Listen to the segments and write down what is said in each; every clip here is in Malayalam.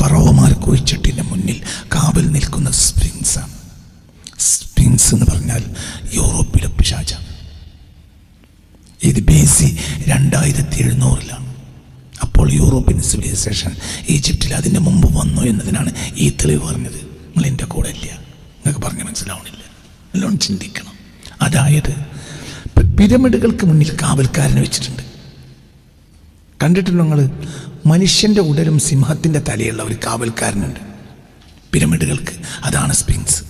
ഫറോമാർ കുഴിച്ചിട്ടിന്റെ മുന്നിൽ കാവൽ നിൽക്കുന്ന സ്പ്രിങ്സ് ആണ് സ്പ്രിങ്സ് എന്ന് പറഞ്ഞാൽ യൂറോപ്പിലെ പിശാച. ഇത് ബി സി രണ്ടായിരത്തി എഴുന്നൂറിലാണ് അപ്പോൾ യൂറോപ്യൻ സിവിലൈസേഷൻ ഈജിപ്തിൽ അതിന്റെ മുമ്പ് വന്നു എന്നതിനാണ് ഈ തെളിവ് പറഞ്ഞത്. നിങ്ങൾ എന്റെ കൂടെ ഇല്ല. നിങ്ങൾക്ക് പറഞ്ഞ് മനസ്സിലാവണില്ല നല്ലോണം ചിന്തിക്കണം. അതായത് പിരമിഡുകൾക്ക് മുന്നിൽ കാവൽക്കാരനെ വെച്ചിട്ടുണ്ട്. കണ്ടിട്ടുണ്ടോ നിങ്ങൾ? മനുഷ്യന്റെ ഉടലും സിംഹത്തിന്റെ തലയുള്ള ഒരു കാവൽക്കാരനുണ്ട്. പിരമിഡുകൾക്ക് അതാണ് സ്പിങ്സ്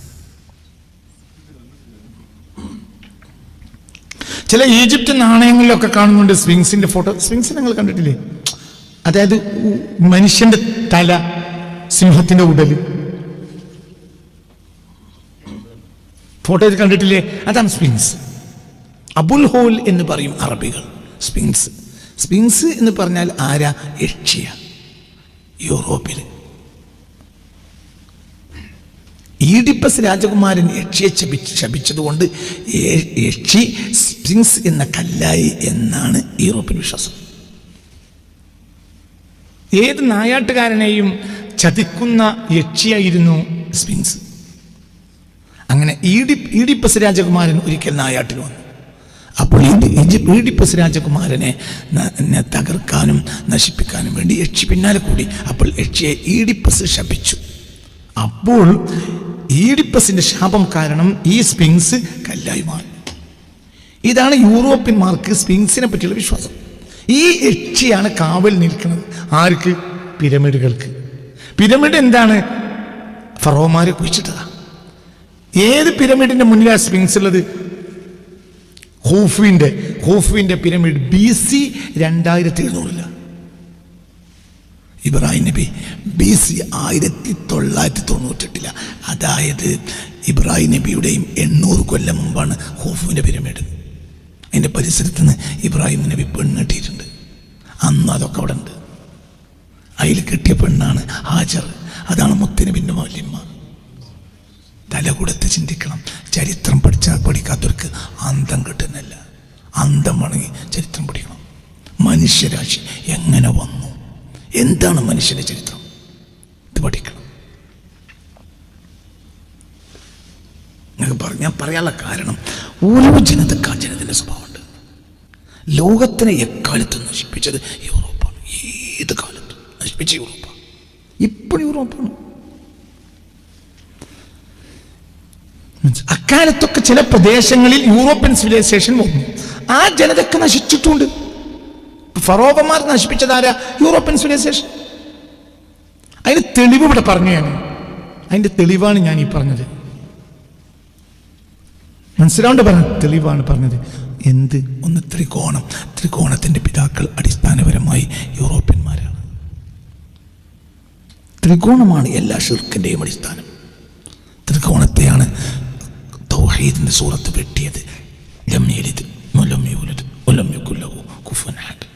ചില ഈജിപ്ത് നാണയങ്ങളിലൊക്കെ കാണുന്നുണ്ട് സ്വിങ്സിന്റെ ഫോട്ടോ. സ്വിങ്സ് ഞങ്ങൾ കണ്ടിട്ടില്ലേ? അതായത് മനുഷ്യന്റെ തല സിംഹത്തിന്റെ ഉടൽ. ഫോട്ടോയിൽ കണ്ടിട്ടില്ലേ? അതാണ് സ്പിങ്സ് അബുൽ ഹോൽ എന്ന് പറയും അറബികൾ. സ്പിങ്സ് സ്പിങ്സ് എന്ന് പറഞ്ഞാൽ ആരാ? യക്ഷിയ യൂറോപ്പിൽ. ഈഡിപ്പസ് രാജകുമാരൻ യക്ഷിയെ ശപിച്ച് ശപിച്ചതുകൊണ്ട് യക്ഷി സ്പിങ്സ് എന്ന കല്ലായി എന്നാണ് യൂറോപ്യൻ വിശ്വാസം. ഏത് നായാട്ടുകാരനെയും ചതിക്കുന്ന യക്ഷിയായിരുന്നു സ്പിങ്സ് അങ്ങനെ ഈഡി ഈഡിപ്പസ് രാജകുമാരൻ ഒരിക്കൽ നായാട്ടിന് വന്നു. അപ്പോൾ ഈഡിപ്പസ് രാജകുമാരനെ തകർക്കാനും നശിപ്പിക്കാനും വേണ്ടി യക്ഷി പിന്നാലെ കൂടി. അപ്പോൾ യക്ഷിയെ ഈഡിപ്പസ് ശപിച്ചു. അപ്പോൾ ഈഡിപ്പസിന്റെ ശാപം കാരണം ഈ സ്പിങ്സ് കല്ലായി മാറി. ഇതാണ് യൂറോപ്യന്മാർക്ക് സ്പിങ്സിനെ പറ്റിയുള്ള വിശ്വാസം. ഈ യക്ഷിയാണ് കാവൽ നിൽക്കുന്നത്. ആർക്ക്? പിരമിഡുകൾക്ക്. പിരമിഡ് എന്താണ്? ഫറോമാരെ കുഴിച്ചിട്ടതാണ് ഏത് പിരമിഡിന്റെ മുന്നിലാണ് സ്പിങ്സ് ഉള്ളത്? ഹൂഫുവിന്റെ ഹൂഫിന്റെ പിരമിഡ് ബി സി രണ്ടായിരത്തി എഴുന്നൂറിൽ ഇബ്രാഹിം നബി ബി സി ആയിരത്തി തൊള്ളായിരത്തി തൊണ്ണൂറ്റെട്ടില അതായത് ഇബ്രാഹിം നബിയുടെയും എണ്ണൂറ് കൊല്ലം മുമ്പാണ് ഹൂഫുവിന്റെ പിരമിഡ്. അതിന്റെ പരിസരത്ത് നിന്ന് ഇബ്രാഹിം നബി പെണ്ണിട്ടിട്ടുണ്ട് അന്ന് അതൊക്കെ അവിടെ ഉണ്ട് അതിൽ കിട്ടിയ പെണ്ണാണ് ഹാജർ. അതാണ് മുത്തനബിന്റെ മൗല്യമ്മ. തല കൊടുത്ത് ചിന്തിക്കണം. ചരിത്രം പഠിച്ചാൽ പഠിക്കാത്തവർക്ക് അന്തം കിട്ടുന്നില്ല. അന്തം വണങ്ങി ചരിത്രം പഠിക്കണം. മനുഷ്യരാശി എങ്ങനെ വന്നു? എന്താണ് മനുഷ്യന്റെ ചരിത്രം? ഇത് പഠിക്കണം. പറഞ്ഞു ഞാൻ പറയാനുള്ള കാരണം ഓരോ ജനതക്ക് ആ ജനതന്റെ സ്വഭാവമുണ്ട്. ലോകത്തിനെ എക്കാലത്തും നശിപ്പിച്ചത് യൂറോപ്പാണ്. ഏത് കാലത്തും നശിപ്പിച്ച യൂറോപ്പാണ് ഇപ്പോഴും യൂറോപ്പാണ് മനസ്സി- അക്കാലത്തൊക്കെ ചില പ്രദേശങ്ങളിൽ യൂറോപ്യൻ സിവിലൈസേഷൻ വന്നു. ആ ജനതക്ക് നശിച്ചിട്ടുണ്ട്. ഫറോബന്മാർ നശിപ്പിച്ചതാരാ യൂറോപ്യൻ സിവിലൈസേഷൻ. അതിന് തെളിവ് ഇവിടെ പറഞ്ഞു അതിന്റെ തെളിവാണ് ഞാൻ ഈ പറഞ്ഞത്. മനസ്സിലാവേണ്ട പറഞ്ഞ തെളിവാണ് പറഞ്ഞത്. എന്ത്? ഒന്ന് ത്രികോണം. ത്രികോണത്തിന്റെ പിതാക്കൾ അടിസ്ഥാനപരമായി യൂറോപ്യന്മാരാണ്. ത്രികോണമാണ് എല്ലാ ഷിർക്കിന്റെയും അടിസ്ഥാനം. ത്രികോണത്തെയാണ് തൗഹീദിന്റെ സൂറത്ത് വെട്ടിയത്.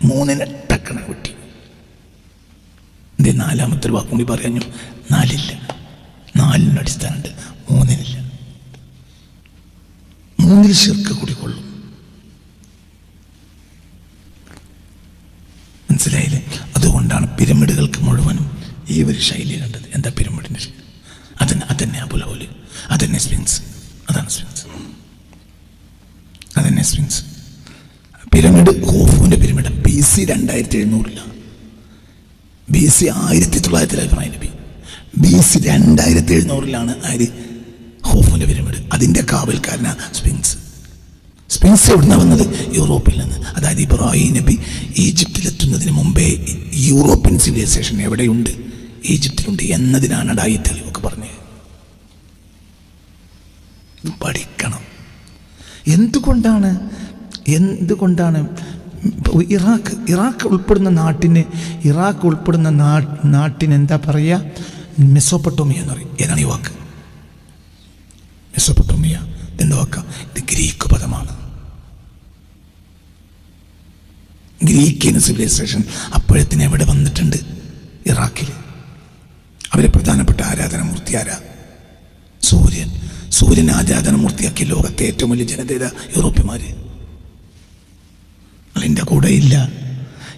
മൂന്നിനെ നാലാമത്തെ വാക്കും കൂടി പറഞ്ഞു നാലില്ല. നാലിന് അടിസ്ഥാനമുണ്ട്. മൂന്നിനില്ല. മൂന്നിൽ ശിർക്ക് കൂടിക്കൊള്ളും മനസ്സിലായില്ലേ? അതുകൊണ്ടാണ് പിരമിഡുകൾക്ക് മുഴുവനും ഈ ഒരു ശൈലി കണ്ടത്. എന്താ പിരമിഡിന്റെ അതന്നെ അതന്നെ അബുലോൽ അതന്നെ സ്പിങ്സ് അതാണ് സ്പിങ്സ് അതന്നെ പിരമിഡ് ഹോഫുവിന്റെ പിരമിഡ് ബി സി രണ്ടായിരത്തി എഴുന്നൂറിലാണ് ബി സി ആയിരത്തി തൊള്ളായിരത്തി ഇബ്രാഹിം നബി. ബി സി രണ്ടായിരത്തി എഴുന്നൂറിലാണ് ആര് ഹോഫുവിന്റെ പിരമിഡ് അതിന്റെ കാവൽക്കാരനാ സ്പിൻസ് സ്പിങ്സ് എവിടുന്ന വന്നത്? യൂറോപ്പിൽ നിന്ന്. അതായത് ഇബ്രാഹിം നബി ഈജിപ്തിലെത്തുന്നതിന് മുമ്പേ യൂറോപ്യൻ സിവിലൈസേഷൻ എവിടെയുണ്ട്? ഈജിപ്തിലുണ്ട് എന്നതിനാണ് ഡായി തെളിവൊക്കെ പറഞ്ഞത്. പഠിക്കണം. എന്തുകൊണ്ടാണ്? എന്തുകൊണ്ടാണ്? ഇറാഖ് ഇറാഖ് ഉൾപ്പെടുന്ന നാട്ടിന് ഇറാഖ് ഉൾപ്പെടുന്ന നാട്ടിന് എന്താ പറയുക മെസ്സോപ്പട്ടോമിയ എന്ന് പറയും. ഏതാണ് ഈ വാക്ക്? മെസ്സോപ്പട്ടോമിയ എന്താ വാക്ക. ഇത് ഗ്രീക്ക് പദമാണ്. ഗ്രീക്കിയൻ സിവിലൈസേഷൻ. അപ്പോഴത്തിന് എവിടെ വന്നിട്ടുണ്ട്? ഇറാഖിൽ അവരെ പ്രധാനപ്പെട്ട ആരാധനമൂർത്തി ആരാ? സൂര്യൻ. സൂര്യൻ ആരാധനമൂർത്തിയാക്കിയ ലോകത്തെ ഏറ്റവും വലിയ ജനതയില യൂറോപ്യന്മാര്. അതിന്റെ കൂടെ ഇല്ല.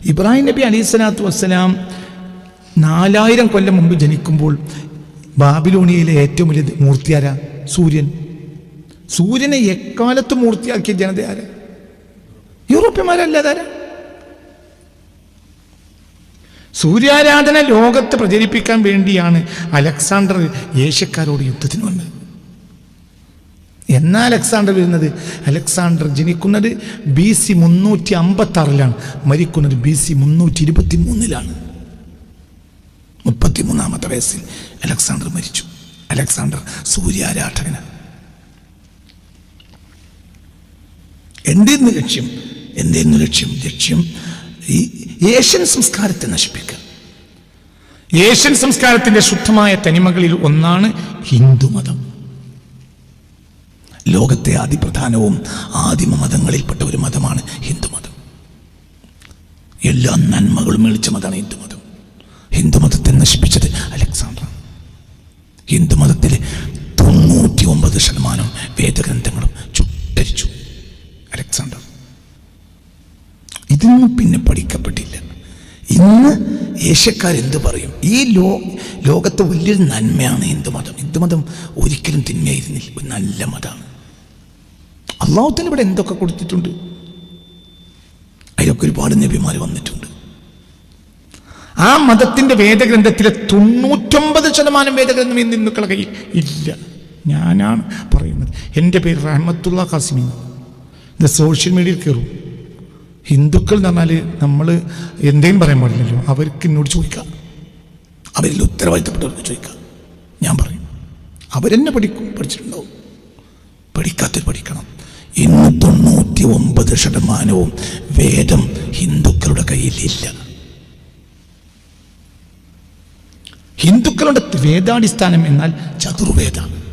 ഇബ്രാഹിം നബി അലി സ്വലാത്തു വസ്സലാം നാലായിരം കൊല്ലം മുമ്പ് ജനിക്കുമ്പോൾ ബാബിലോണിയയിലെ ഏറ്റവും വലിയ മൂർത്തിയാര സൂര്യൻ. സൂര്യനെ എക്കാലത്ത് മൂർത്തിയാക്കിയ ജനത ആരാ? യൂറോപ്യന്മാരല്ലാതാരാ? സൂര്യാരാധന ലോകത്ത് പ്രചരിപ്പിക്കാൻ വേണ്ടിയാണ് അലക്സാണ്ടർ ഏഷ്യക്കാരോട് യുദ്ധത്തിന് വന്നത്. എന്നാ അലക്സാണ്ടർ വരുന്നത്? അലക്സാണ്ടർ ജനിക്കുന്നത് ബി സി മുന്നൂറ്റി അമ്പത്തി ആറിലാണ് മരിക്കുന്നത് ബി സി മുന്നൂറ്റി ഇരുപത്തി മൂന്നിലാണ് മുപ്പത്തി മൂന്നാമത്തെ വയസ്സിൽ അലക്സാണ്ടർ മരിച്ചു. അലക്സാണ്ടർ സൂര്യാരാധകന എന്തെന്ന് ലക്ഷ്യം? എന്തെന്ന് ലക്ഷ്യം? ലക്ഷ്യം ഈ ഏഷ്യൻ സംസ്കാരത്തെ നശിപ്പിക്കുക. ഏഷ്യൻ സംസ്കാരത്തിന്റെ ശുദ്ധമായ തനിമകളിൽ ഒന്നാണ് ഹിന്ദുമതം. ലോകത്തെ അതിപ്രധാനവും ആദിമ മതങ്ങളിൽപ്പെട്ട ഒരു മതമാണ് ഹിന്ദുമതം എല്ലാ നന്മകളും വിളിച്ച മതമാണ് ഹിന്ദുമതം ഹിന്ദുമതത്തെ നശിപ്പിച്ചത് അലക്സാണ്ടർ. ഹിന്ദുമതത്തിൽ തൊണ്ണൂറ്റി ഒമ്പത് ശതമാനം വേദഗ്രന്ഥങ്ങളും ചുട്ടരിച്ചു അലക്സാണ്ടർ. ഇതൊന്നും പിന്നെ പഠിക്കപ്പെട്ടില്ല. ഇന്ന് ഏഷ്യക്കാരെന്ത് പറയും? ഈ ലോ ലോകത്തെ വലിയൊരു നന്മയാണ് ഹിന്ദുമതം ഹിന്ദുമതം ഒരിക്കലും തിന്മയായിരുന്നില്ല ഒരു നല്ല മതമാണ്. അള്ളാഹുത്തിന് ഇവിടെ എന്തൊക്കെ കൊടുത്തിട്ടുണ്ട്? അതിലൊക്കെ ഒരുപാട് നബിമാർ വന്നിട്ടുണ്ട്. ആ മതത്തിന്റെ വേദഗ്രന്ഥത്തിലെ തൊണ്ണൂറ്റൊമ്പത് ശതമാനം വേദഗ്രന്ഥം ഇന്ന് ഹിന്ദുക്കളുടെ കയ്യിൽ ഇല്ല. ഞാനാണ് പറയുന്നത്. എന്റെ പേര് റഹ്മത്തുള്ള ഖാസിമി ഇത് സോഷ്യൽ മീഡിയയിൽ കയറും. ഹിന്ദുക്കൾ എന്ന് പറഞ്ഞാൽ നമ്മൾ എന്തെങ്കിലും പറയാൻ പാടില്ലല്ലോ. അവർക്ക് എന്നോട് ചോദിക്കാം. അവരിൽ ഉത്തരവാദിത്തപ്പെട്ടവർക്ക് ചോദിക്കാം. ഞാൻ പറയും. അവരെന്നെ പഠിക്കും പഠിച്ചിട്ടുണ്ടാവും. പഠിക്കാത്തവർ പഠിക്കണം. ഇന്ന് തൊണ്ണൂറ്റി ഒമ്പത് ശതമാനവും വേദം ഹിന്ദുക്കളുടെ കയ്യിലില്ല. ഹിന്ദുക്കളുടെ വേദാടിസ്ഥാനം എന്നാൽ ചതുർവേദം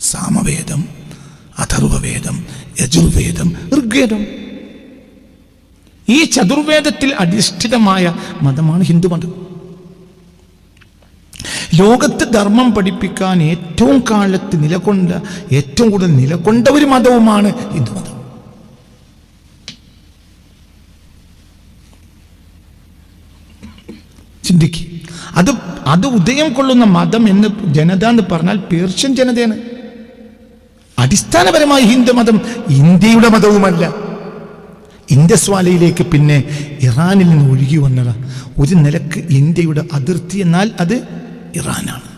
സാമവേദം അഥർവവേദം യജുർവേദം ഋഗ്വേദം. ഈ ചതുർവേദത്തിൽ അധിഷ്ഠിതമായ മതമാണ് ഹിന്ദുമതം. ലോകത്ത് ധർമ്മം പഠിപ്പിക്കാൻ ഏറ്റവും കാലത്ത് നിലകൊണ്ട ഏറ്റവും കൂടുതൽ നിലകൊണ്ട ഒരു മതവുമാണ് ഹിന്ദു മതം ചിന്തിക്ക്. അത് അത് ഉദയം കൊള്ളുന്ന മതം എന്ന് ജനത എന്ന് പറഞ്ഞാൽ പേർഷ്യൻ ജനതയാണ്. അടിസ്ഥാനപരമായി ഹിന്ദു മതം ഇന്ത്യയുടെ മതവുമല്ല. ഇൻഡസ്വാലയിലേക്ക് പിന്നെ ഇറാനിൽ നിന്ന് ഒഴുകി വന്നതാണ് ഒരു നിലയ്ക്ക് ഇന്ത്യയുടെ അതിർത്തി എന്നാൽ അത് ഇറാനാണ്.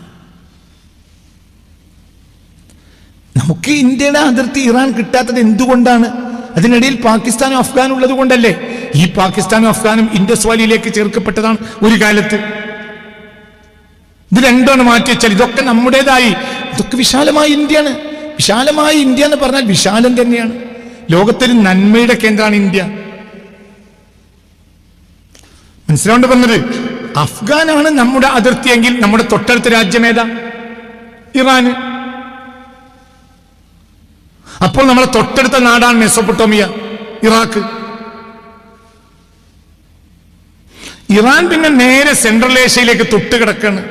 നമുക്ക് ഇന്ത്യയുടെ അതിർത്തി ഇറാൻ കിട്ടാത്തത് എന്തുകൊണ്ടാണ്? അതിനിടയിൽ പാകിസ്ഥാനും അഫ്ഗാനും ഉള്ളത് കൊണ്ടല്ലേ? ഈ പാകിസ്ഥാനും അഫ്ഗാനും ഇൻഡസ് വാലിയിലേക്ക് ചേർക്കപ്പെട്ടതാണ് ഒരു കാലത്ത്. ഇത് രണ്ടാണ് മാറ്റി വെച്ചാൽ ഇതൊക്കെ നമ്മുടേതായി. ഇതൊക്കെ വിശാലമായ ഇന്ത്യയാണ്. വിശാലമായ ഇന്ത്യ എന്ന് പറഞ്ഞാൽ വിശാലം തന്നെയാണ്. ലോകത്തൊരു നന്മയുടെ കേന്ദ്രമാണ് ഇന്ത്യ. മനസ്സിലാണ്ട് പറഞ്ഞത്? അഫ്ഗാനാണ് നമ്മുടെ അതിർത്തിയെങ്കിൽ നമ്മുടെ തൊട്ടടുത്ത രാജ്യമേതാ? ഇറാന്. അപ്പോൾ നമ്മളെ തൊട്ടടുത്ത നാടാണ് മെസ്സോപ്പൊട്ടോമിയ ഇറാഖ്. ഇറാൻ പിന്നെ നേരെ സെൻട്രൽ ഏഷ്യയിലേക്ക് തൊട്ട് കിടക്കാണ്.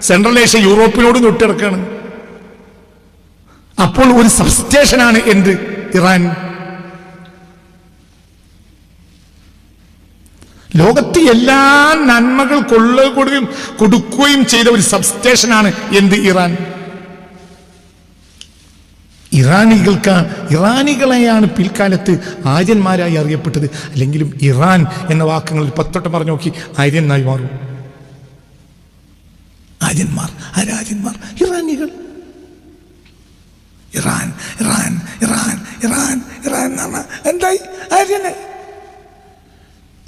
സെൻട്രൽ ഏഷ്യ യൂറോപ്പിനോട് തൊട്ട് കിടക്കാണ്. അപ്പോൾ ഒരു സബ്സ്റ്റേഷനാണ് എന്ത്? ഇറാൻ. ലോകത്ത് എല്ലാ നന്മകൾ കൊള്ളുകയും കൊടുക്കുകയും ചെയ്ത ഒരു സബ്സ്റ്റേഷനാണ് എന്ത്? ഇറാൻ. ഇറാനികൾക്ക് ഇറാനികളെയാണ് പിൽക്കാലത്ത് ആര്യന്മാരായി അറിയപ്പെട്ടത്. അല്ലെങ്കിലും ഇറാൻ എന്ന വാക്കുകളിൽ പത്തോട്ടം പറഞ്ഞു നോക്കി ആര്യനായി മാറും. ആര്യന്മാർ ആരാര്യന്മാർ ഇറാനികൾ. Iran Iran Iran Iran Iran എന്തായി? ആര്യന്.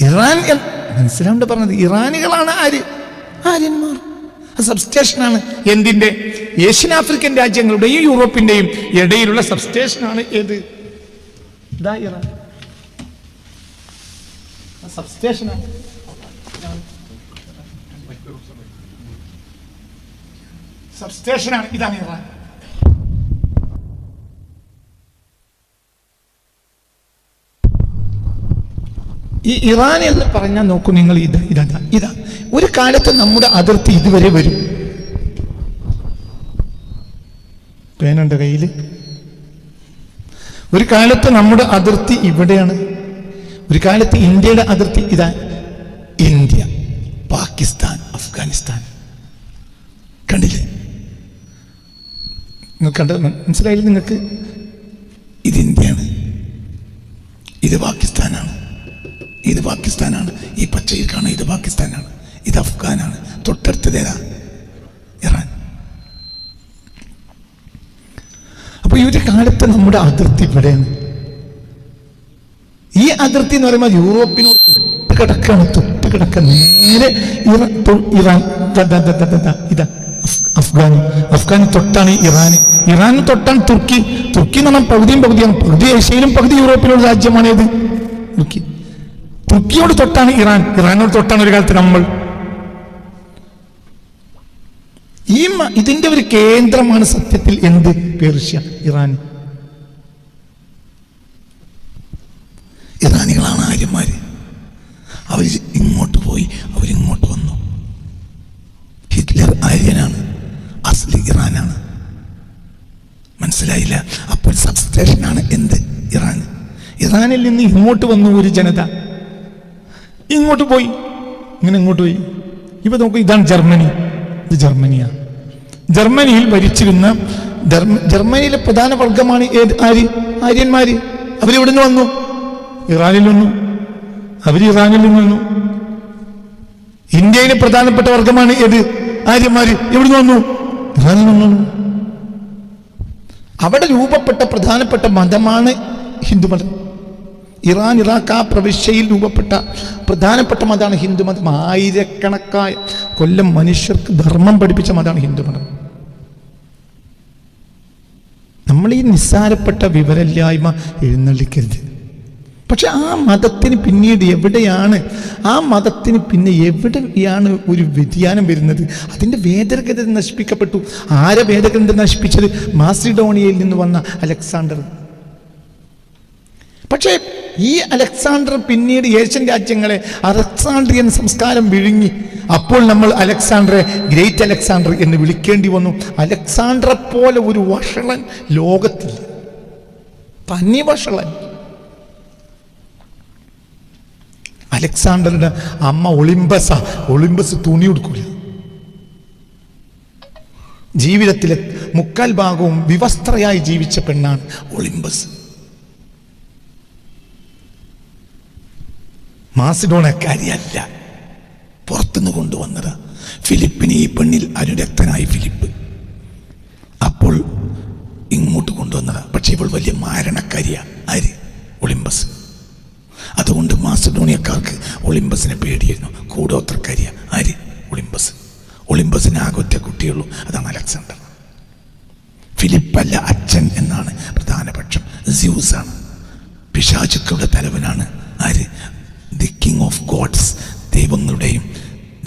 ഇറാൻ എൻ- മനസ്സിലാണ്ട് പറഞ്ഞത് ഇറാനികളാണ് ആര്? ആര്യന്മാർ. സബ്സ്റ്റേഷനാണ്. എന്തിന്റെ? ഏഷ്യൻ ആഫ്രിക്കൻ രാജ്യങ്ങളുടെയും യൂറോപ്പിന്റെയും ഇടയിലുള്ള സബ്സ്റ്റേഷനാണ് ഏത്? ഇതാ ഇറാൻ. സബ്സ്റ്റേഷനാണ്. സബ്സ്റ്റേഷനാണ് ഇതാണ് ഇറാൻ. ഈ ഇറാൻ എന്ന് പറഞ്ഞാൽ നോക്കൂ നിങ്ങൾ ഇത് ഇതാ ഇതാ ഒരു കാലത്ത് നമ്മുടെ അതിർത്തി ഇതുവരെ വരും. പേനുണ്ട് കയ്യിൽ ഒരു കാലത്ത് നമ്മുടെ അതിർത്തി ഇവിടെയാണ്. ഒരു കാലത്ത് ഇന്ത്യയുടെ അതിർത്തി ഇതാ ഇന്ത്യ പാകിസ്ഥാൻ അഫ്ഗാനിസ്ഥാൻ. കണ്ടില്ലേ? നിങ്ങൾ കണ്ട മനസ്സിലായില്ലേ നിങ്ങൾക്ക്? ഇത് ഇന്ത്യയാണ്. ഇത് പാകിസ്ഥാനാണ്. ഇത് പാകിസ്ഥാനാണ്. ഈ പച്ചയിൽ കാണുക ഇത് പാകിസ്ഥാനാണ്. ഇത് അഫ്ഗാനാണ്. തൊട്ടടുത്തത് ഏതാ ഇറാൻ. അപ്പൊ ഈ ഒരു കാലത്ത് നമ്മുടെ അതിർത്തി ഇവിടെയാണ്. ഈ അതിർത്തി എന്ന് പറയുമ്പോൾ യൂറോപ്പിനോട് തൊട്ട് കിടക്കാണ്. തൊട്ട് കിടക്ക നേരെ ഇറാൻ. ഇതാ. അഫ്ഗാൻ അഫ്ഗാൻ തൊട്ടാണ് ഇറാൻ ഇറാൻ തൊട്ടാണ് തുർക്കി. തുർക്കി എന്ന് പറഞ്ഞാൽ പകുതിയും പകുതിയാണ്. പകുതി ഏഷ്യയിലും പകുതി യൂറോപ്പിലുള്ള രാജ്യമാണ് ഏത് തുർക്കി. തുർക്കിയോട് തൊട്ടാണ് ഇറാൻ. ഇറാനോട് തൊട്ടാണ് ഒരു കാലത്ത് നമ്മൾ. ഈ ഇതിന്റെ ഒരു കേന്ദ്രമാണ് സത്യത്തിൽ എന്ത്? Persia Iran. ഇറാനികളാണ് ആര്യന്മാര്. അവർ ഇങ്ങോട്ട് പോയി അവരിങ്ങോട്ട് വന്നു. ഹിറ്റ്ലർ ആര്യനാണ് അസ്ലി ഇറാനാണ്. മനസ്സിലായില്ല? അപ്പോൾ സബ്സ്റ്റേഷനാണ് എന്ത്? ഇറാൻ. ഇറാനിൽ നിന്ന് ഇങ്ങോട്ട് വന്നു ഒരു ജനത. ഇങ്ങോട്ട് പോയി? ഇങ്ങനെ ഇങ്ങോട്ട് പോയി? ഇപ്പൊ നോക്കൂ ഇതാണ് ജർമ്മനി. ഇത് ജർമ്മനിയാണ് ജർമ്മനിയിൽ ഭരിച്ചിരുന്ന ജർമ്മനിയിലെ പ്രധാന വർഗമാണ് ആര്? ആര്യന്മാര്. അവരിവിടുന്ന് വന്നു? ഇറാനിൽ വന്നു. അവർ ഇറാനിൽ നിന്ന് വന്നു. ഇന്ത്യയിലെ പ്രധാനപ്പെട്ട വർഗമാണ് ഏത്? ആര്യന്മാര്. എവിടുന്ന് വന്നു? ഇറാനിൽ നിന്ന് വന്നു. അവിടെ രൂപപ്പെട്ട പ്രധാനപ്പെട്ട മതമാണ് ഹിന്ദുമതം. ഇറാൻ ഇറാഖ് ആ പ്രവിശ്യയിൽ രൂപപ്പെട്ട പ്രധാനപ്പെട്ട മതമാണ് ഹിന്ദുമതം ആയിരക്കണക്കായ കൊല്ലം മനുഷ്യർക്ക് ധർമ്മം പഠിപ്പിച്ച മതമാണ് ഹിന്ദുമതം നമ്മൾ ഈ നിസ്സാരപ്പെട്ട വിവരമില്ലായ്മ എഴുന്നള്ളിക്കരുത്. പക്ഷെ ആ മതത്തിന് പിന്നീട് എവിടെയാണ് ആ മതത്തിന് പിന്നെ എവിടെയാണ് ഒരു വ്യതിയാനം വരുന്നത്? അതിന്റെ വേദഗ്രത നശിപ്പിക്കപ്പെട്ടു. ആരെ വേദഗ്രന്ഥം നശിപ്പിച്ചത്? മാസിഡോണിയയിൽ നിന്ന് വന്ന അലക്സാണ്ടർ. പക്ഷേ ഈ അലക്സാണ്ടർ പിന്നീട് ഏഷ്യൻ രാജ്യങ്ങളെ അലക്സാണ്ട്രിയൻ സംസ്കാരം വിഴുങ്ങി. അപ്പോൾ നമ്മൾ അലക്സാണ്ടറെ ഗ്രേറ്റ് അലക്സാണ്ടർ എന്ന് വിളിക്കേണ്ടി വന്നു. അലക്സാണ്ടറെ പോലെ ഒരു വഷളൻ ലോകത്തിൽ തനി വഷളൻ അലക്സാണ്ടറുടെ അമ്മ ഒളിമ്പസ ഒളിമ്പസ് തുണി കൊടുക്കൂല ജീവിതത്തിലെ മുക്കാൽ ഭാഗവും വിവസ്ത്രയായി ജീവിച്ച പെണ്ണാണ് ഒളിമ്പസ്. മാസിഡോണക്കാരിയല്ല. പുറത്തുനിന്ന് കൊണ്ടുവന്നത് ഫിലിപ്പിന് ഈ പെണ്ണിൽ അനുരക്തനായി ഫിലിപ്പ്. അപ്പോൾ ഇങ്ങോട്ട് കൊണ്ടുവന്നത്. പക്ഷേ ഇവൾ വലിയ മാരണക്കാരിയ. ആര്? ഒളിമ്പസ്. അതുകൊണ്ട് മാസഡോണിയക്കാർക്ക് ഒളിമ്പസിനെ പേടിയായിരുന്നു. കൂടോത്രക്കാരിയ. ആര്? ഒളിമ്പസ്. ഒളിമ്പസിന് ആകൊറ്റ കുട്ടിയുള്ളൂ. അതാണ് അലക്സാണ്ടർ. ഫിലിപ്പല്ല അച്ഛൻ എന്നാണ് പ്രധാനപക്ഷം. സ്യൂസാണ്. പിശാചുക്കളുടെ തലവനാണ്. ആര്? ദി കിങ് ഓഫ് ഗോഡ്സ് ദൈവങ്ങളുടെയും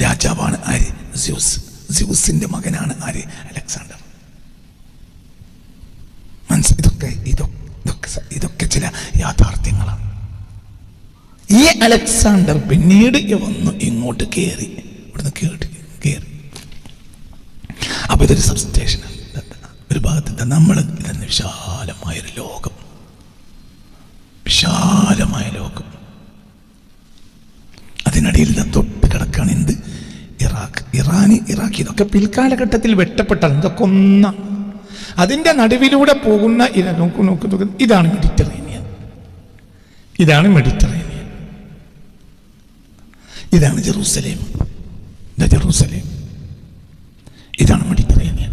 രാജാവാണ് ആര്? സ്യൂസ് സ്യൂസിന്റെ മകനാണ് ആര്? അലക്സാണ്ടർ. മനസ്സ് ഇതൊക്കെ ഇതൊക്കെ ഇതൊക്കെ ഇതൊക്കെ ചില യാഥാർത്ഥ്യങ്ങളാണ്. ഈ അലക്സാണ്ടർ പിന്നീട് വന്നു ഇങ്ങോട്ട് കയറി ഇവിടുന്ന് കേറി. കയറി അപ്പൊ ഇതൊരു സബ്സ്റ്റേഷനാണ് ഒരു ഭാഗത്ത് നമ്മൾ ഇതെന്ന് വിശാലമായൊരു ലോകം. വിശാലമായ ലോകം. അതിനിടയിൽ തൊട്ട് കിടക്കാണ്. എന്ത്? ഇറാഖ്. ഇറാന് ഇറാഖ് ഇതൊക്കെ പിൽക്കാലഘട്ടത്തിൽ വെട്ടപ്പെട്ടത് ഇതൊക്കെ ഒന്ന. അതിന്റെ നടുവിലൂടെ പോകുന്ന നോക്കൂ നോക്കൂ നോക്കൂ. ഇതാണ് മെഡിറ്ററേനിയൻ. ഇതാണ് മെഡിറ്ററേനിയൻ. ഇതാണ് ജെറൂസലേം. ജെറൂസലേം. ഇതാണ് മെഡിറ്ററേനിയൻ.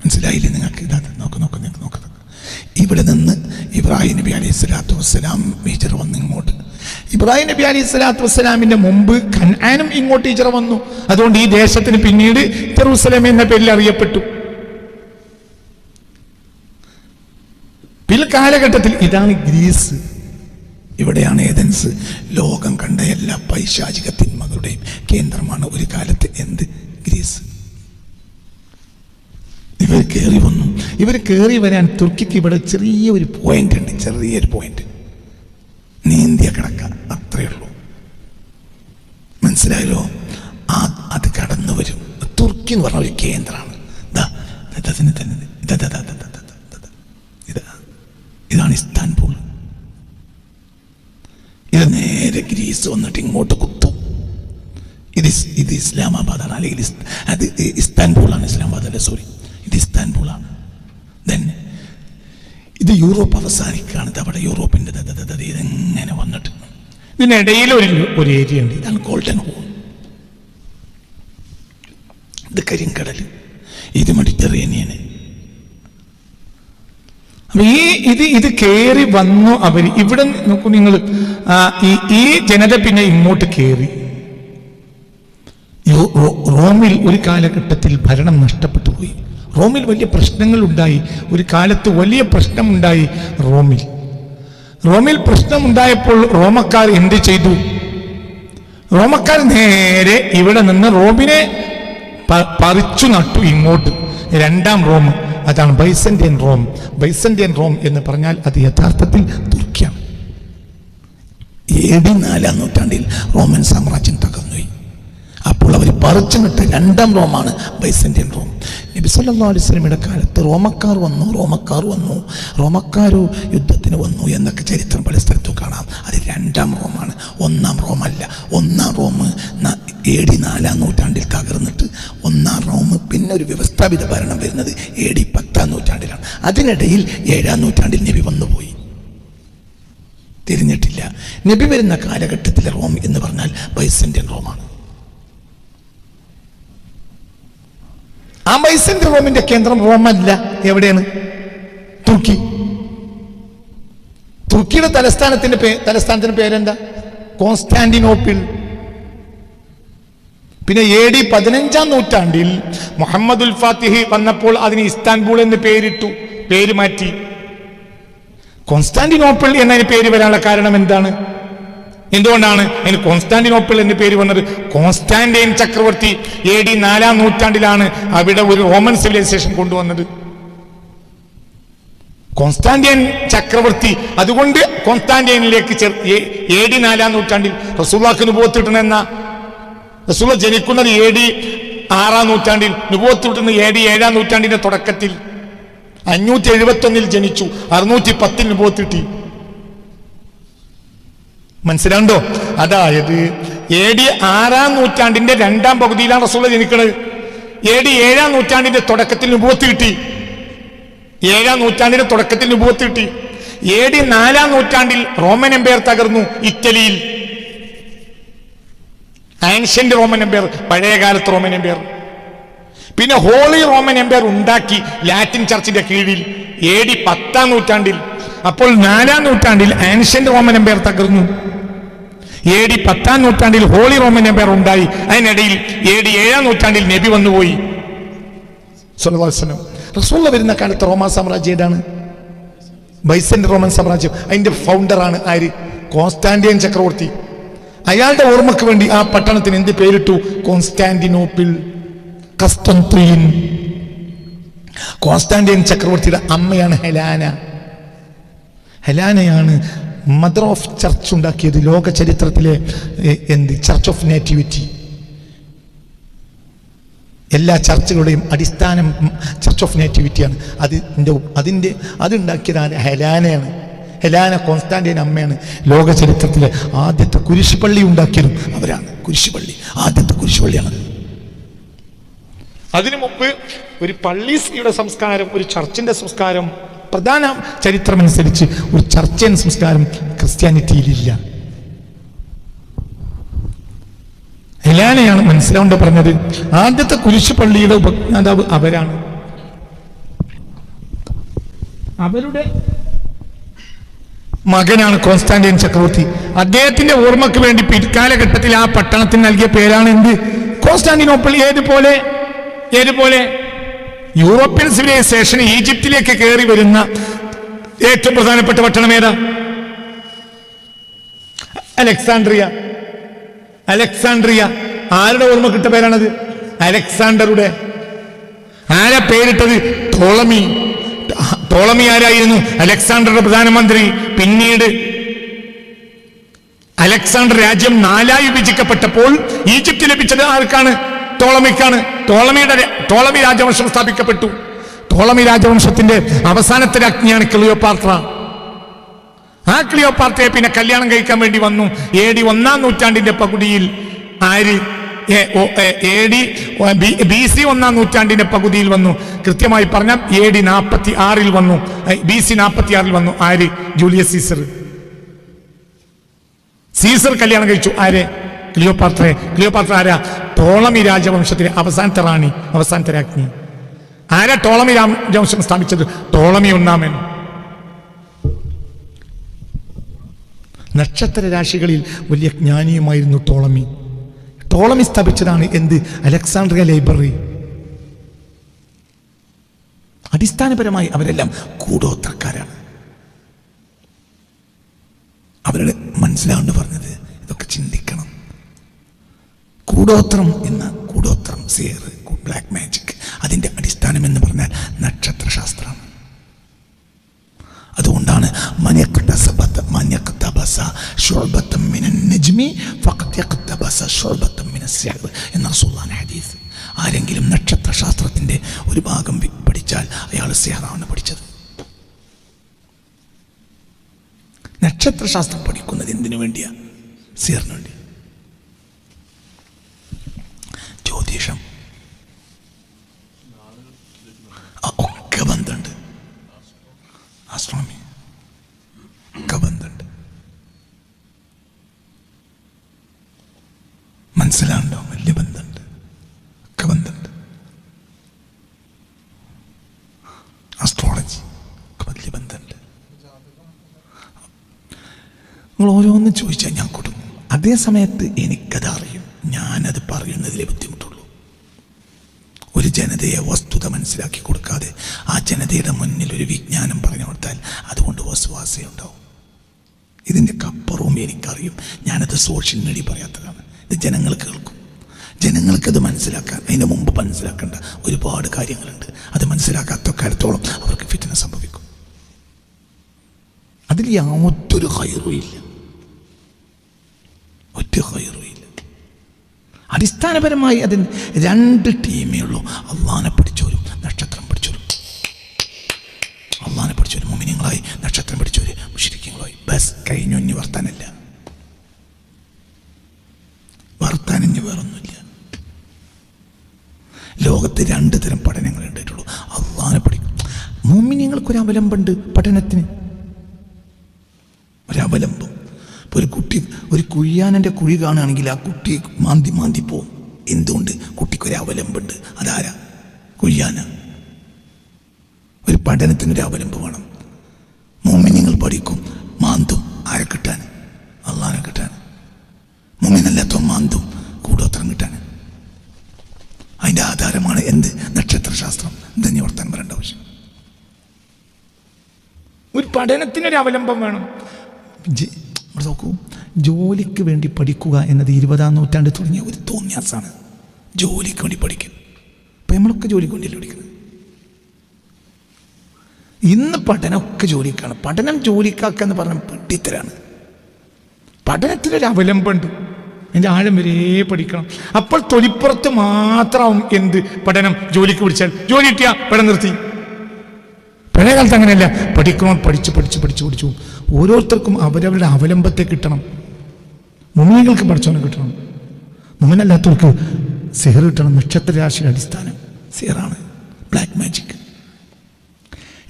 മനസ്സിലായില്ലേ നിങ്ങൾക്ക്? ഇതാ നോക്ക് നോക്ക് നിങ്ങൾക്ക് നോക്ക്. നോക്ക്. ഇവിടെ നിന്ന് ഇബ്രാഹിം നബി അലൈഹി സ്വലാത്തു വസ്സലാം മേജർ വന്ന് ഇങ്ങോട്ട്. ഇബ്രാഹിം നബി അലി സ്വലാത്തു വസ്സലാമിന്റെ മുമ്പ് ഖൻആാനും ഇങ്ങോട്ട് ഹീജറ വന്നു. അതുകൊണ്ട് ഈ ദേശത്തിന് പിന്നീട് ജെറൂസലേം എന്ന പേരിൽ അറിയപ്പെട്ടു. പിൽക്കാലഘട്ടത്തിൽ ഇതാണ് ഗ്രീസ്. ഇവിടെയാണ് ഏതൻസ് ലോകം കണ്ട എല്ലാ പൈശാചിക തിന്മകളുടെയും കേന്ദ്രമാണ് ഒരു കാലത്ത് എന്ത്? ഗ്രീസ്. ഇവർ കയറി വന്നു. ഇവർ കയറി വരാൻ തുർക്കിക്ക് ഇവിടെ ചെറിയ ഒരു പോയിന്റ് ഉണ്ട് ചെറിയൊരു പോയിന്റ് നീന്തിയ കിടക്ക അത്രേ ഉള്ളൂ മനസ്സിലായല്ലോ ആ അത് കടന്നു വരും തുർക്കി എന്ന് പറഞ്ഞ ഒരു കേന്ദ്രമാണ് ഇതാണ് ഇസ്താൻബൂൾ ഇത് നേരെ ഗ്രീസ് വന്നിട്ട് ഇങ്ങോട്ട് കുത്തും ഇത് ഇത് ഇസ്ലാമാബാദാണ് അല്ലെങ്കിൽ അത് ഇസ്താൻബൂളാണ് ഇസ്ലാമാബാദ് അല്ല സോറി ഇത് ഇസ്താൻബൂളാണ് ദെൻ ഇത് യൂറോപ്പ് അവസാനിക്കുകയാണ്. അവിടെ യൂറോപ്പിന്റെ ഇതെങ്ങനെ വന്നിട്ട്? ഇതിനിടയിൽ ഒരു ഒരു ഏരിയ ഉണ്ട്. ഇതാണ് ഗോൾഡൻ ഹോൺ ഇത് കരിങ്കടൽ ഇത് മെഡിറ്ററേനിയന്. അപ്പൊ ഈ ഇത് ഇത് കയറി വന്നു അവർ ഇവിടെ നോക്കൂ നിങ്ങൾ. ഈ ഈ ജനത പിന്നെ ഇങ്ങോട്ട് കയറി റോമിൽ ഒരു കാലഘട്ടത്തിൽ ഭരണം നഷ്ടപ്പെട്ടു പോയി. റോമിൽ വലിയ പ്രശ്നങ്ങൾ ഉണ്ടായി ഒരു കാലത്ത് വലിയ പ്രശ്നമുണ്ടായി റോമിൽ. റോമിൽ പ്രശ്നമുണ്ടായപ്പോൾ റോമക്കാർ എന്ത് ചെയ്തു? റോമക്കാർ നേരെ ഇവിടെ നിന്ന് റോമിനെ പറിച്ചു നട്ടു ഇങ്ങോട്ട്. രണ്ടാം റോം അതാണ് ബൈസന്റിയൻ റോം. ബൈസന്റിയൻ റോം എന്ന് പറഞ്ഞാൽ അത് യഥാർത്ഥത്തിൽ തുർക്കിയാണ്. എ ഡി നാലാം നൂറ്റാണ്ടിൽ റോമൻ സാമ്രാജ്യം തകർന്നുപോയി. അപ്പോൾ അവർ പറിച്ചു നട്ട രണ്ടാം റോമാണ് ബൈസന്റിയൻ റോം. നബി അലിസ്ലമിയുടെ കാലത്ത് റോമക്കാർ വന്നു റോമക്കാർ വന്നു റോമക്കാർ യുദ്ധത്തിന് വന്നു എന്നൊക്കെ ചരിത്രം പല സ്ഥലത്തും കാണാം. അത് രണ്ടാം റോമാണ്. ഒന്നാം റോമല്ല. ഒന്നാം റോം എ ഡി നാലാം നൂറ്റാണ്ടിൽ തകർന്നിട്ട് ഒന്നാം റോം പിന്നെ ഒരു വ്യവസ്ഥാപിത ഭരണം വരുന്നത് എ ഡി പത്താം നൂറ്റാണ്ടിലാണ്. അതിനിടയിൽ ഏഴാം നൂറ്റാണ്ടിൽ നബി വന്നുപോയി. തിരിഞ്ഞിട്ടില്ല. നബി വരുന്ന കാലഘട്ടത്തിലെ റോം എന്ന് പറഞ്ഞാൽ ബൈസന്റിയൻ റോമാണ്. ആ ബൈസന്റ് റോമിന്റെ കേന്ദ്രം റോമല്ല. എവിടെയാണ്? തുർക്കി. തുർക്കിയുടെ തലസ്ഥാനത്തിന്റെ പേ തലസ്ഥാനത്തിന്റെ പേരെന്താ? കോൺസ്റ്റാന്റിനോപ്പിൾ. പിന്നെ എ ഡി പതിനഞ്ചാം നൂറ്റാണ്ടിൽ മുഹമ്മദുൽ ഫാത്തിഹ് വന്നപ്പോൾ അതിന് ഇസ്താൻബുൾ എന്ന് പേരിട്ടു. പേര് മാറ്റി. കോൺസ്റ്റാന്റിനോപ്പിൾ എന്നതിന് പേര് വരാനുള്ള കാരണം എന്താണ്? എന്തുകൊണ്ടാണ്? അതിന് കോൺസ്റ്റാന്റിനോപ്പിൾ എന്ന പേര് വന്നത്. കോൺസ്റ്റാന്റൈൻ ചക്രവർത്തി എ ഡി നാലാം നൂറ്റാണ്ടിലാണ് അവിടെ ഒരു റോമൻ സിവിലൈസേഷൻ കൊണ്ടുവന്നത്. കോൺസ്റ്റാന്റൈൻ ചക്രവർത്തി അതുകൊണ്ട് കോൺസ്റ്റാന്റൈനിലേക്ക് ചേർ എ ഡി നാലാം നൂറ്റാണ്ടിൽ റസൂല്ലാക്ക് നുപോത്തിട്ടുന്ന റസൂള ജനിക്കുന്നത് എ ഡി ആറാം നൂറ്റാണ്ടിൽ നുപോത്ത് കിട്ടുന്നത് എ ഡി ഏഴാം നൂറ്റാണ്ടിന്റെ തുടക്കത്തിൽ. അഞ്ഞൂറ്റി എഴുപത്തി ഒന്നിൽ ജനിച്ചു അറുന്നൂറ്റി പത്തിൽ നുപോത്ത് കിട്ടി. മനസ്സിലാണ്ടോ അതായത് എ ഡി ആറാം നൂറ്റാണ്ടിന്റെ രണ്ടാം പകുതിയിലാണ് റസൂല ജനിക്കുന്നത് എ ഡി ഏഴാം നൂറ്റാണ്ടിന്റെ തുടക്കത്തിൽ നുപോത്ത് കിട്ടി. ഏഴാം നൂറ്റാണ്ടിന്റെ തുടക്കത്തിൽ നുപൂത്ത് കിട്ടി. എ ഡി നാലാം നൂറ്റാണ്ടിൽ റോമൻ എംപയർ തകർന്നു ഇറ്റലിയിൽ. ആൻഷ്യന്റ് റോമൻ എംപയർ പഴയ കാലത്ത് റോമൻ എംപയർ പിന്നെ ഹോളി റോമൻ എംപയർ ഉണ്ടാക്കി ലാറ്റിൻ ചർച്ചിന്റെ കീഴിൽ. എ ഡി പത്താം നൂറ്റാണ്ടിൽ അപ്പോൾ നാലാം നൂറ്റാണ്ടിൽ ആൻഷ്യന്റ് റോമൻ എംപയർ തകർന്നു. എ ഡി പത്താം നൂറ്റാണ്ടിൽ ഹോളി റോമൻ എംപയർ ഉണ്ടായി. അതിനിടയിൽ എ ഡി ഏഴാം നൂറ്റാണ്ടിൽ നബി വന്നുപോയി. റസൂള്ള വരുന്ന കാലത്ത് റോമാ സാമ്രാജ്യം ഏതാണ്? ബൈസന്റ് റോമൻ സാമ്രാജ്യം. അതിന്റെ ഫൗണ്ടർ ആണ് ആര്? കോൺസ്റ്റാന്റിയൻ ചക്രവർത്തി. അയാളുടെ ഓർമ്മക്ക് വേണ്ടി ആ പട്ടണത്തിന് എന്ത് പേരിട്ടു? കോൺസ്റ്റാന്റിനോപ്പിൾ. കസ്തന്ത്രീൻ കോൺസ്റ്റാന്റിയൻ ചക്രവർത്തിയുടെ അമ്മയാണ് ഹെലാന. ഹെലാനയാണ് മദർ ഓഫ് ചർച്ച് ഉണ്ടാക്കിയത് ലോക ചരിത്രത്തിലെ എന്ത് ചർച്ച് ഓഫ് നേറ്റിവിറ്റി. എല്ലാ ചർച്ചുകളുടെയും അടിസ്ഥാനം ചർച്ച് ഓഫ് നേറ്റിവിറ്റിയാണ്. അതിന്റെ അതിന്റെ അതുണ്ടാക്കിയത് ഹെലാനയാണ്. ഹെലാന കോൺസ്റ്റാന്റൈൻ അമ്മയാണ് ലോക ചരിത്രത്തിലെ ആദ്യത്തെ കുരിശുപള്ളി ഉണ്ടാക്കിയതും അവരാണ്. കുരിശുപള്ളി ആദ്യത്തെ കുരിശുപള്ളിയാണ്. അതിനു മുമ്പ് ഒരു പള്ളീസിയുടെ സംസ്കാരം ഒരു ചർച്ചിന്റെ സംസ്കാരം പ്രധാന ചരിത്രമനുസരിച്ച് ഒരു ചർച്ചൻ സംസ്കാരം ക്രിസ്ത്യാനിറ്റിയിലില്ല. ഹെലാനയാണ് മനസ്സിലാവേണ്ട പറഞ്ഞത്. ആദ്യത്തെ കുരിശുപള്ളിയുടെ ഉപജ്ഞാതാവ് അവരാണ്. അവരുടെ മകനാണ് കോൺസ്റ്റാന്റിയൻ ചക്രവർത്തി. അദ്ദേഹത്തിന്റെ ഓർമ്മക്ക് വേണ്ടി പിൽക്കാലഘട്ടത്തിൽ ആ പട്ടണത്തിന് നൽകിയ പേരാണ് എന്ത്? കോൺസ്റ്റാന്റിനോപ്പിൾ. ഏതുപോലെ? ഏതുപോലെ? യൂറോപ്യൻ സിവിലൈസേഷൻ ഈജിപ്തിലേക്ക് കയറി വരുന്ന ഏറ്റവും പ്രധാനപ്പെട്ട പട്ടണം ഏതാ? അലക്സാണ്ട്രിയ. അലക്സാണ്ട്രിയ. ആരുടെ ഓർമ്മ കിട്ട പേരാണത്? അലക്സാണ്ടറുടെ. ആരാ പേരിട്ടത്? ടോളമി. ടോളമി ആരായിരുന്നു? അലക്സാണ്ടറുടെ പ്രധാനമന്ത്രി. പിന്നീട് അലക്സാണ്ടർ രാജ്യം നാലായി വിഭജിക്കപ്പെട്ടപ്പോൾ ഈജിപ്തി ലഭിച്ചത് ആർക്കാണ്? ടോളമിക്കാണ്. ടോളമിയുടെ ടോളമി രാജവംശം സ്ഥാപിക്കപ്പെട്ടു. ടോളമി രാജവംശത്തിന്റെ അവസാനത്തെ രാജ്ഞിയാണ് ക്ലിയോപാത്ര. ആ ക്ലിയോപാത്രയെ പിന്നെ കല്യാണം കഴിക്കാൻ വേണ്ടി വന്നു. എ ഡി ഒന്നാം നൂറ്റാണ്ടിന്റെ പകുതിയിൽ ആര്? എ ഡി ബി സി ഒന്നാം നൂറ്റാണ്ടിന്റെ പകുതിയിൽ വന്നു. കൃത്യമായി പറഞ്ഞാൽ എ ഡി നാൽപ്പത്തി ആറിൽ വന്നു ബി സി നാൽപ്പത്തി ആറിൽ വന്നു. ആര്? Julius Caesar. സീസർ കല്യാണം കഴിച്ചു. ആരെ? ക്ലിയോപാത്രയെ. ക്ലിയോപാത്ര ആരാ? ടോളമി രാജവംശത്തിലെ അവസാനത്തെ റാണി അവസാനത്തെ രാജ്ഞി. ആരാ ടോളമി രാജവംശം സ്ഥാപിച്ചത്? ടോളമി ഒന്നാമൻ. നക്ഷത്ര രാശികളിൽ വലിയ ജ്ഞാനിയുമായിരുന്നു ടോളമി. ടോളമി സ്ഥാപിച്ചതാണ് എന്ത്? Alexandria library. അടിസ്ഥാനപരമായി അവരെല്ലാം കൂടോത്രക്കാരാണ്. അവരുടെ മനസ്സിലാണ്ട് പറഞ്ഞത് കൂടോത്രം എന്ന കൂടോത്രം സിയർ ബ്ലാക്ക് മാജിക് അതിന്റെ അടിസ്ഥാനം എന്ന് പറഞ്ഞാൽ നക്ഷത്രശാസ്ത്രം. അതുകൊണ്ടാണ് ഹദീസ്. ആരെങ്കിലും നക്ഷത്രശാസ്ത്രത്തിന്റെ ഒരു ഭാഗം പഠിച്ചാൽ അയാൾ സിഹറാണ് പഠിച്ചത്. നക്ഷത്രശാസ്ത്രം പഠിക്കുന്നത് എന്തിനു വേണ്ടിയാ? സിഹറിന് വേണ്ടി നിങ്ങൾ ഓരോന്ന് ചോദിച്ചാൽ ഞാൻ കൊടുക്കും. അതേ സമയത്ത് എനിക്കത് അറിയും. ഞാനത് പറയുന്നതിലേ ബുദ്ധിമുട്ടുള്ളൂ. ഒരു ജനതയെ വസ്തുത മനസ്സിലാക്കി കൊടുക്കാതെ ആ ജനതയുടെ മുന്നിൽ ഒരു വിജ്ഞാനം പറഞ്ഞു കൊടുത്താൽ അതുകൊണ്ട് വസ്തുവാസി ഉണ്ടാവും ഇതിന്റെ കപ്പുറവും എനിക്കറിയും. ഞാനത് സോഷ്യൽ മീഡിയ പറയാത്തതാണ്. ഇത് ജനങ്ങൾ കേൾക്കും. ജനങ്ങൾക്കത് മനസ്സിലാക്കാൻ അതിന് മുമ്പ് മനസ്സിലാക്കേണ്ട ഒരുപാട് കാര്യങ്ങളുണ്ട്. അത് മനസ്സിലാക്കാത്ത കാലത്തോളം അവർക്ക് ഫിറ്റ്നസ് സംഭവിക്കും. അതിൽ യാതൊരു ഹയറും ഇല്ല. അടിസ്ഥാനപരമായി അതിന് രണ്ട് ടീമേ ഉള്ളൂ. അള്ളാനെ പഠിച്ചവരും നക്ഷത്രം പഠിച്ചവരും അള്ളാനെ പഠിച്ചവരും മുമിനിങ്ങളായി നക്ഷത്രം പഠിച്ചവര് മുഷിരിക്കങ്ങളായി. ബസ് കഴിഞ്ഞു ഇനി വർത്താനല്ല. വർത്താൻ ഇനി വേറൊന്നുമില്ല. ലോകത്ത് രണ്ട് തരം പഠനങ്ങൾ ഉണ്ടായിട്ടുള്ളൂ. അള്ളാനെ പഠിക്കും മുമിനിങ്ങൾക്കൊരവലംബുണ്ട് പഠനത്തിന്. ഒരവലംബം ഇപ്പോൾ ഒരു കുട്ടി ഒരു കുഴിയാനന്റെ കുഴി കാണുകയാണെങ്കിൽ ആ കുട്ടി മാന്തി മാന്തി പോവും. എന്തുകൊണ്ട്? കുട്ടിക്കൊരു അവലംബുണ്ട്. അതാരാ? കുഴിയാന. ഒരു പഠനത്തിനൊരു അവലംബ് വേണം. മോമിനിങ്ങൾ പഠിക്കും. മാന്തും. ആരെ കിട്ടാൻ അള്ളാനെ കിട്ടാൻ മോമിനല്ലാത്ത മാന്തും. കൂടോത്രം കിട്ടാൻ അതിന്റെ ആധാരമാണ് എന്ത്? നക്ഷത്രശാസ്ത്രം. ഇതന്നെ വർത്താൻ വരേണ്ട ആവശ്യം. ഒരു പഠനത്തിനൊരു അവലംബം വേണം. ഇവിടെ നോക്കൂ. ജോലിക്ക് വേണ്ടി പഠിക്കുക എന്നത് ഇരുപതാം നൂറ്റാണ്ട് തുടങ്ങിയ ഒരു തോന്നിയാസാണ്. ജോലിക്ക് വേണ്ടി പഠിക്കും ഇപ്പം നമ്മളൊക്കെ ജോലിക്ക് വേണ്ടിയല്ലേ പഠിക്കുന്നത്? ഇന്ന് പഠനമൊക്കെ ജോലിക്കാണ്. പഠനം ജോലിക്കാക്കുക എന്ന് പറഞ്ഞ പെട്ടിത്തരാണ്. പഠനത്തിനൊരു അവലംബമുണ്ട് എന്റെ ആഴം വരെ പഠിക്കണം. അപ്പോൾ തൊലിപ്പുറത്ത് മാത്രം എന്ത് പഠനം ജോലിക്ക് പിടിച്ചാൽ? ജോലി കിട്ടിയാ പഠനം നിർത്തി. പഴയ കാലത്ത് അങ്ങനെയല്ല. പഠിക്കണം പഠിച്ച് പഠിച്ച് പഠിച്ച് പഠിച്ചു. ഓരോരുത്തർക്കും അവരവരുടെ അവലംബത്തെ കിട്ടണം. മുമിനികൾക്ക് പഠിച്ചവനെ കിട്ടണം. മുമിനല്ലാത്തവർക്ക് സിഹർ കിട്ടണം. നക്ഷത്രരാശിയുടെ അടിസ്ഥാനം സിഹറാണ്. ബ്ലാക്ക് മാജിക്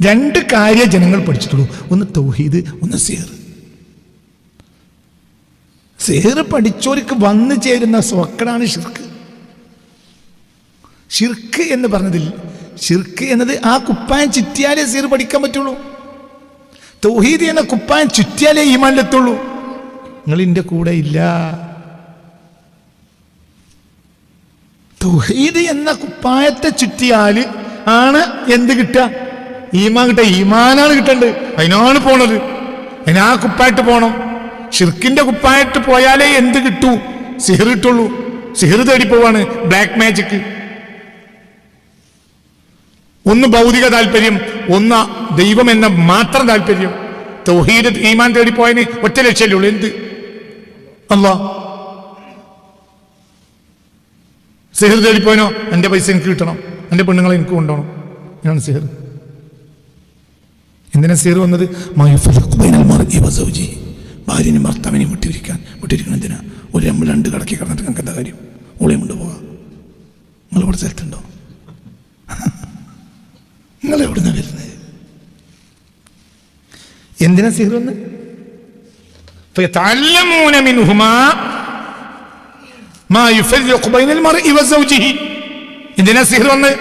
രണ്ട് കാര്യ ജനങ്ങൾ പഠിച്ചിട്ടുള്ളൂ. ഒന്ന് തൗഹീദ് ഒന്ന് സിഹർ. സിഹർ പഠിച്ചവർക്ക് വന്നു ചേരുന്ന സ്വക്കടാണ് ഷിർക്ക് ഷിർക്ക് എന്ന് പറഞ്ഞതിൽ ഷിർക്ക് എന്നത് ആ കുപ്പായം ചിറ്റിയാലേ സിഹർ പഠിക്കാൻ പറ്റുള്ളൂ. തൗഹീദ് എന്ന കുപ്പായം ചുറ്റിയാലേ ഈമാനിലെത്തുള്ളൂ നിങ്ങൾ എന്റെ കൂടെ ഇല്ല. തൗഹീദ് എന്ന കുപ്പായത്തെ ചുറ്റിയാൽ ആണ് എന്ത് കിട്ടുക? ഈമാൻ കിട്ടുക. ഈമാനാണ് കിട്ടേണ്ടത്. അതിനാണ് പോണത്. അതിനാ കുപ്പായിട്ട് പോണം. ഷിർക്കിന്റെ കുപ്പായിട്ട് പോയാലേ എന്ത് കിട്ടൂ? സിഹർ കിട്ടുള്ളൂ. സിഹർ തേടി പോവാണ്. Black magic. ഒന്ന് ഭൗതിക താല്പര്യം ഒന്ന് ദൈവം എന്ന മാത്രം താല്പര്യം. തൗഹീദ് ഈമാൻ തേടി പോയതിന് ഒറ്റ ലക്ഷ്യമല്ലേ ഉള്ളൂ. എന്ത്? അല്ലോ. സിഹർ തേടിപ്പോയനോ എന്റെ പൈസ എനിക്ക് കിട്ടണം. എന്റെ പെണ്ണുങ്ങളെ എനിക്ക് കൊണ്ടുപോകണം. ഞാൻ സിഹർ. എന്തിനാ സിഹർ വന്നത്? ഭാര്യനും ഭർത്താവിനെയും വിട്ടിരിക്കാൻ വിട്ടിരിക്കണം എന്തിനാ? ഒരു രണ്ട് കടക്കി കിടന്നിട്ട് ഞങ്ങൾക്ക് എന്താ കാര്യം? ഓളിയും കൊണ്ട് പോകാം. നിങ്ങൾ ഇവിടെ സ്ഥലത്തുണ്ടോ? നിങ്ങൾ എവിടുന്ന വരുന്നത് എന്തിനാ സിഹർ വന്ന് فيتعلمون منهما ما يفرق بين المرء وزوجه എന്തിനാ സിഹർ വന്ന്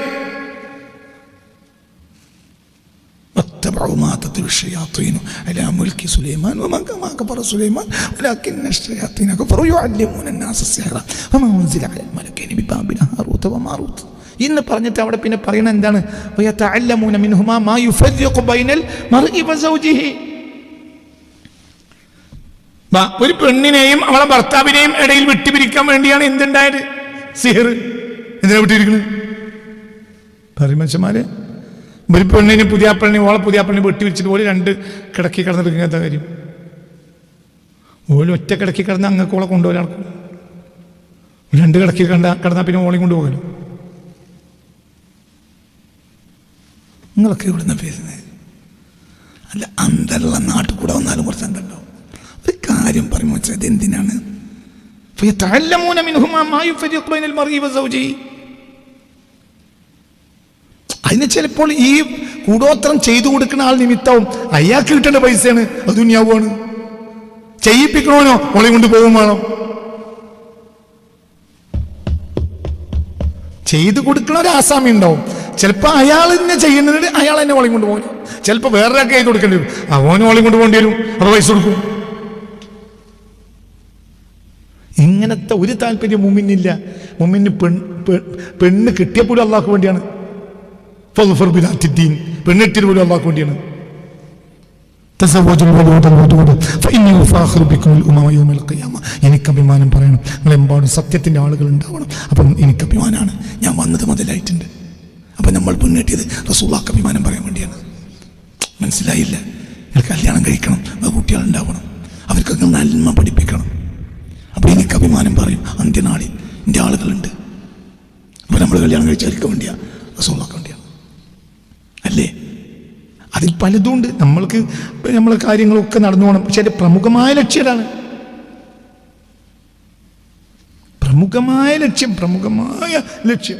واتبعوا ما تتلو الشياطين على ملك سليمان وما ما كفر سليمان ولكن الشياطين كفروا يعلمون الناس السحر وما انزل على الملكين ببابل هاروت وماروت ഇന്ന് പറഞ്ഞിട്ട് അവിടെ പിന്നെ പറയണ എന്താണ്? ഒരു പെണ്ണിനെയും അവളെ ഭർത്താവിനെയും ഇടയിൽ വിട്ടുപിരിക്കാൻ വേണ്ടിയാണ് എന്തുണ്ടായത്? സിഹർ. എന്തിനാ വിട്ടിരിക്കുന്നത് പറയും ഒരു പെണ്ണിന് പുതിയ പെണ്ണിനെ ഓളെ പുതിയ പെണ്ണിനെ വെട്ടിവിരിച്ചിട്ട് ഓൽ രണ്ട് കിടക്കി കിടന്നിരിക്കുന്ന കാര്യം? ഓൽ ഒറ്റ കിടക്കി കിടന്ന് അങ്ങക്കോളെ കൊണ്ടുപോകാൻ രണ്ട് കിടക്കി കണ്ട കിടന്നാൽ പിന്നെ ഓളെയും കൊണ്ടുപോകലോ. നിങ്ങളൊക്കെ ഇവിടുന്ന് പേരുന്നത് അല്ല അന്തള്ള നാട്ടിൽ കൂടെ വന്നാലും കുറച്ച് ഉണ്ടല്ലോ. ഒരു കാര്യം പറയുമ്പോൾ വെച്ചാൽ അതെന്തിനാണ് അതിന് ചിലപ്പോൾ ഈ കൂടോത്രം ചെയ്തു കൊടുക്കുന്ന ആൾ നിമിത്തവും അയാൾക്ക് കിട്ടേണ്ട പൈസയാണ് അത് ദുന്യാവുമാണ്. ചെയ്യിപ്പിക്കണോനോ മോളെ കൊണ്ട് പോകുമാണോ ചെയ്തു കൊടുക്കണ ഒരു ആസാമി ഉണ്ടാവും. ചിലപ്പോൾ അയാൾ തന്നെ ചെയ്യുന്നതിന് അയാൾ തന്നെ വളയും കൊണ്ട് പോകും ചിലപ്പോൾ വേറൊരാൾക്ക് ചെയ്ത് കൊടുക്കേണ്ടി വരും. അവനും വളയും കൊണ്ട് പോകേണ്ടി വരും. അപ്പോൾ പൈസ കൊടുക്കും. ഇങ്ങനത്തെ ഒരു താല്പര്യം മുമ്മിനില്ല. മുമ്മിന് പെൺ പെണ്ണ് കിട്ടിയപ്പോഴും അള്ളാഹ്ക്ക് വേണ്ടിയാണ്. പെണ്ണിട്ടിട്ട് പോലും അള്ളാഹ്ക്ക് വേണ്ടിയാണ്. തസവ്വജുൽ വലൂദ ഇനി ഫഇന്നി ഉഫാഖിറു ബിക്കും ഉമമ യൗമൽ ഖിയാമ എനിക്ക് അഭിമാനം പറയണം. നിങ്ങളെമ്പാടും സത്യത്തിന്റെ ആളുകൾ ഉണ്ടാവണം. അപ്പം എനിക്ക് അഭിമാനമാണ് ഞാൻ വന്നത് മുതലായിട്ടുണ്ട്. അപ്പം നമ്മൾ മുന്നേറ്റിയത് റസൂള്ളാക്ക് അഭിമാനം പറയാൻ വേണ്ടിയാണ്. മനസ്സിലായില്ല? എനിക്ക് കല്യാണം കഴിക്കണം. കുട്ടികളുണ്ടാവണം അവർക്ക് നന്മ പഠിപ്പിക്കണം. അപ്പം എനിക്ക് അഭിമാനം പറയും. അന്ത്യനാളിൽ എന്റെ ആളുകളുണ്ട്. അപ്പം നമ്മൾ കല്യാണം കഴിച്ചവർക്ക് വേണ്ടിയാണ് റസൂള്ളാക്ക് വേണ്ടിയാണ് അല്ലേ? അതിൽ പലതുണ്ട്. നമ്മൾക്ക് നമ്മളെ കാര്യങ്ങളൊക്കെ നടന്നു പോകണം പക്ഷെ അതിന്റെ പ്രമുഖമായ ലക്ഷ്യം അതാണ് പ്രമുഖമായ ലക്ഷ്യം പ്രമുഖമായ ലക്ഷ്യം.